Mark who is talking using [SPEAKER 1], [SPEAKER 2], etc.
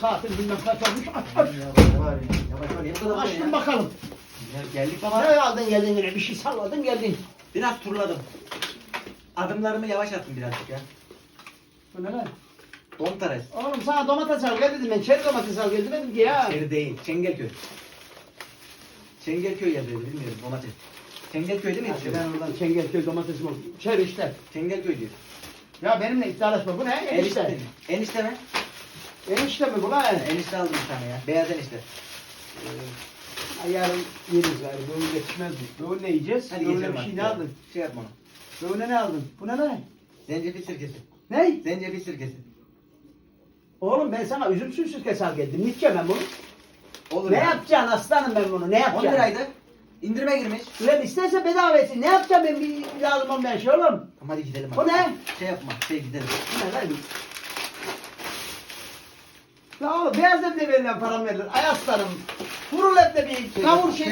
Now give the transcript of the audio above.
[SPEAKER 1] Saatin bilmem kaç olmuş. Aç aç.
[SPEAKER 2] Yavaş ya. Bu kadar da
[SPEAKER 1] Açtım
[SPEAKER 2] ya.
[SPEAKER 1] bakalım.
[SPEAKER 2] Ya Geldik baba.
[SPEAKER 1] Ne aldın geldin yine bir şey salladın geldin.
[SPEAKER 2] Biraz turladım. Adımlarımı yavaş attım birazcık ya.
[SPEAKER 1] Bu ne lan?
[SPEAKER 2] Don tares.
[SPEAKER 1] Oğlum sana domates al gel dedim ben. Çeri domates al gel demedim ki ya.
[SPEAKER 2] İçeri değil. Çengelköy. Çengelköy yazıyordu bilmiyorum domates. Çengelköy değil mi
[SPEAKER 1] ben oradan Çengelköy domatesim oldu. Çeri işte.
[SPEAKER 2] Çengelköy diyor.
[SPEAKER 1] Ya benimle iddialaşma. Bu ne?
[SPEAKER 2] Enişte.
[SPEAKER 1] Enişte
[SPEAKER 2] mi?
[SPEAKER 1] Enişte mi bu lan?
[SPEAKER 2] Enişte aldım bir tane ya. Beyaz enişte.
[SPEAKER 1] Ay, Yarın yeriz gari. Böyle yetişmez mi? Böyle ne yiyeceğiz?
[SPEAKER 2] Hadi
[SPEAKER 1] Böyle
[SPEAKER 2] geçelim
[SPEAKER 1] bir şey ne aldın?
[SPEAKER 2] Şey yapma.
[SPEAKER 1] Böyle ne aldın? Bu ne lan?
[SPEAKER 2] Zencefil sirkesi.
[SPEAKER 1] Ne?
[SPEAKER 2] Zencefil sirkesi.
[SPEAKER 1] Oğlum ben sana üzüm suyu sirkesi al geldim. Ne içeceğim ben bunu?
[SPEAKER 2] Olur
[SPEAKER 1] Ne
[SPEAKER 2] ya.
[SPEAKER 1] yapacaksın aslanım ben bunu? Ne
[SPEAKER 2] 10
[SPEAKER 1] yapacağım?
[SPEAKER 2] liraydı. İndirime girmiş.
[SPEAKER 1] Ulan isterse bedava etsin. Ne yapacağım ben bir lazım olmayan şey oğlum?
[SPEAKER 2] Tamam hadi gidelim.
[SPEAKER 1] Bu
[SPEAKER 2] hadi.
[SPEAKER 1] ne?
[SPEAKER 2] Şey yapma. Şey gidelim.
[SPEAKER 1] Bu ne lan? La oğlum beyaz etle verilen param verilir. Ay aslanım. Vurul etle bir
[SPEAKER 2] Şey
[SPEAKER 1] kavur
[SPEAKER 2] yap-
[SPEAKER 1] şey.